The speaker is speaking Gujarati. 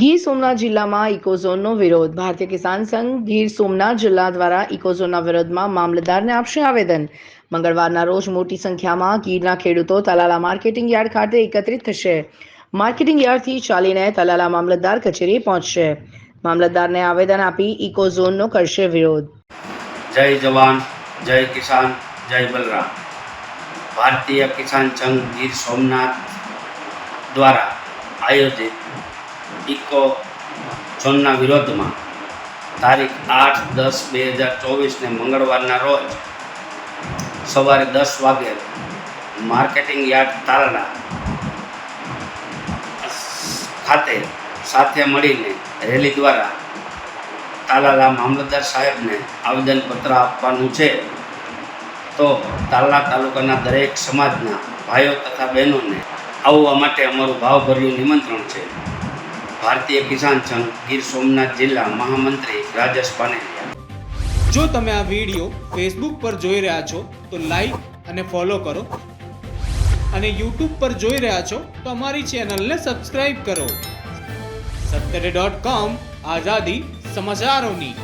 ગીર સોમનાથ જિલ્લામાં ઇકોઝોનનો વિરોધ. ભારતીય કિસાન સંઘ ગીર સોમનાથ જિલ્લા દ્વારા ઇકોઝોનના વિરોધમાં મામલતદારને આપશે આવેદન. મંગળવારના રોજ મોટી સંખ્યામાં ગીરના ખેડૂતો તલાલા માર્કેટિંગ યાર્ડ ખાતે એકત્રિત થશે. માર્કેટિંગ યાર્ડથી ચાલીને તલાલા મામલતદાર કચેરી પહોંચશે. મામલતદારને આવેદન આપી ઇકોઝોનનો કરશે વિરોધ. જય જવાન, જય કિસાન, જય બલરામ. ભારતીય કિસાન સંઘ ગીર સોમનાથ દ્વારા આયોજિત ઇકો ઝોનના વિરોધમાં. તારીખ આઠ દસ બે હજાર ચોવીસને મંગળવારના રોજ સવારે દસ વાગે માર્કેટિંગ યાર્ડ તારડા ખાતે સાથે મળીને રેલી દ્વારા તાલાલા મામલતદાર સાહેબને આવેદનપત્ર આપવાનું છે. તો તાલા તાલુકાના દરેક સમાજના ભાઈઓ તથા બહેનોને આવવા માટે અમારું ભાવભર્યું નિમંત્રણ છે. ભારતીય કિસાન સંઘ ગીર સોમનાથ જિલ્લા મહામંત્રી રાજેશ પાનેરિયા. જો તમે આ વીડિયો ફેસબુક પર જોઈ રહ્યા છો, તો લાઈક અને ફોલો કરો. અને યુટ્યુબ પર જોઈ રહ્યા છો, તો અમારી ચેનલને સબસ્ક્રાઇબ કરો. સત્તરે ડોટ કોમ આઝાદી સમાચારોની.